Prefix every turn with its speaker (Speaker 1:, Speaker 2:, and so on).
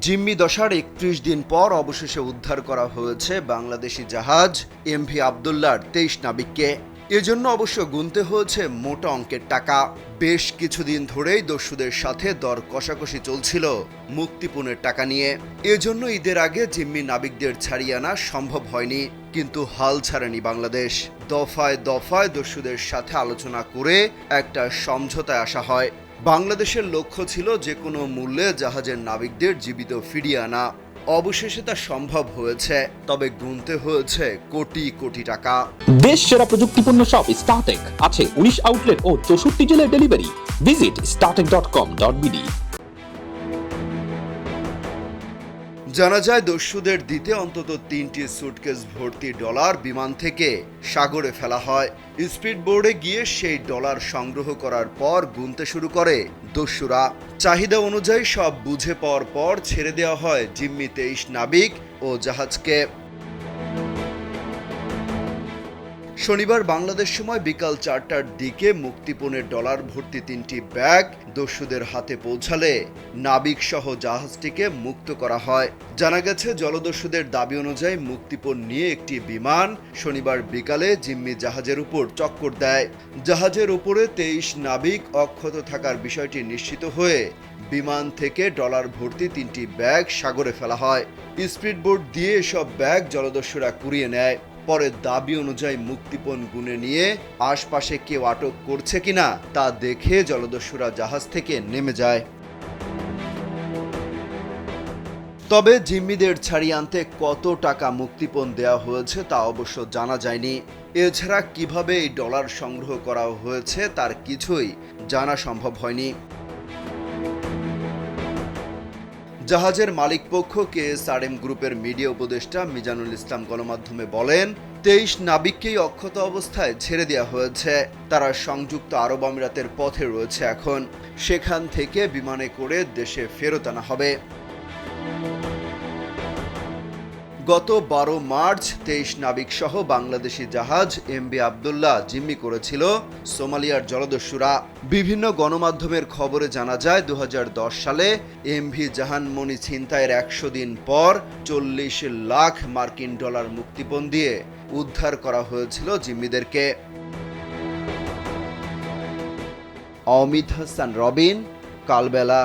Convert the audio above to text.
Speaker 1: জিম্মি দশার একত্রিশ দিন পর অবশেষে উদ্ধার করা হয়েছে বাংলাদেশি জাহাজ এমভি আবদুল্লার তেইশ নাবিককে। এজন্য অবশ্য গুনতে হয়েছে মোটা অঙ্কের টাকা। বেশ কিছুদিন ধরেই দস্যুদের সাথে দর কষাকষি চলছিল মুক্তিপণের টাকা নিয়ে। এজন্য ঈদের আগে জিম্মি নাবিকদের ছাড়িয়ে আনা সম্ভব হয়নি, কিন্তু হাল ছাড়েনি বাংলাদেশ। দফায় দফায় দস্যুদের সাথে আলোচনা করে একটা সমঝোতায় আসা হয়। বাংলাদেশের লক্ষ্য ছিল যে কোনো মূল্যে জাহাজের নাবিকদের জীবিত ফিরিয়ে আনা। অবশেষে তা সম্ভব হয়েছে, তবে গুনতে হয়েছে কোটি কোটি টাকা।
Speaker 2: দেশ সেরা প্রযুক্তিপূর্ণ সব স্টার্টেক আছে উনিশ আউটলেট ও চৌষট্টি জেলায় delivery visit Startech dot com dot BD
Speaker 1: জানা যায়, দস্যুদের দিতে অন্তত তিনটি সুটকেস ভর্তি ডলার বিমান থেকে সাগরে ফেলা হয়। স্পিড বোর্ডে গিয়ে সেই ডলার সংগ্রহ করার পর গুনতে শুরু করে দস্যুরা। চাহিদা অনুযায়ী সব বুঝে পাওয়ার পর ছেড়ে দেওয়া হয় জিম্মি তেইশ নাবিক ও জাহাজকে। শনিবার বাংলাদেশ সময় বিকাল চারটার দিকে মুক্তিপণের ডলার ভর্তি তিনটি ব্যাগ দস্যুদের হাতে পৌঁছালে নাবিক সহ জাহাজটিকে মুক্ত করা হয়। জানা গেছে, জলদস্যুদের দাবি অনুযায়ী মুক্তিপণ নিয়ে একটি বিমান শনিবার বিকালে জিম্মি জাহাজের উপর চক্কর দেয়। জাহাজের উপরে তেইশ নাবিক অক্ষত থাকার বিষয়টি নিশ্চিত হয়ে বিমান থেকে ডলার ভর্তি তিনটি ব্যাগ সাগরে ফেলা হয়। স্পিডবোট দিয়ে এসব ব্যাগ জলদস্যুরা কুড়িয়ে নেয়। পরে দাবি অনুযায়ী মুক্তিপণ গুনে নিয়ে আশপাশে কেউ আটক করছে কিনা তা দেখে জলদস্যুরা জাহাজ থেকে নেমে যায়। তবে জিম্মিদের ছাড়িয়ে আনতে কত টাকা মুক্তিপণ দেওয়া হয়েছে তা অবশ্য জানা যায়নি। এছাড়া কীভাবে এই ডলার সংগ্রহ করা হয়েছে তার কিছুই জানা সম্ভব হয়নি। জাহাজের মালিকপক্ষ কে এস আর এম গ্রুপের মিডিয়া উপদেষ্টা মিজানুল ইসলাম গণমাধ্যমে বলেন, তেইশ নাবিককেই অক্ষত অবস্থায় ছেড়ে দেওয়া হয়েছে। তারা সংযুক্ত আরব আমিরাতের পথে রয়েছে এখন। সেখান থেকে বিমানে করে দেশে ফেরত আনা হবে। গত বারো মার্চ তেইশ নাবিক সহ বাংলাদেশি জাহাজ এমবি আবদুল্লাহ জিম্মি করেছিল সোমালিয়ার জলদস্যুরা। বিভিন্ন গণমাধ্যমের খবরে জানা যায় দু হাজার দশ সালে এমভি জাহানমণি ছিনতাইয়ের একশো দিন পর চল্লিশ লাখ মার্কিন ডলার মুক্তিপণ দিয়ে উদ্ধার করা হয়েছিল জিম্মিদেরকে। অমিত হাসান, রবিন, কালবেলা।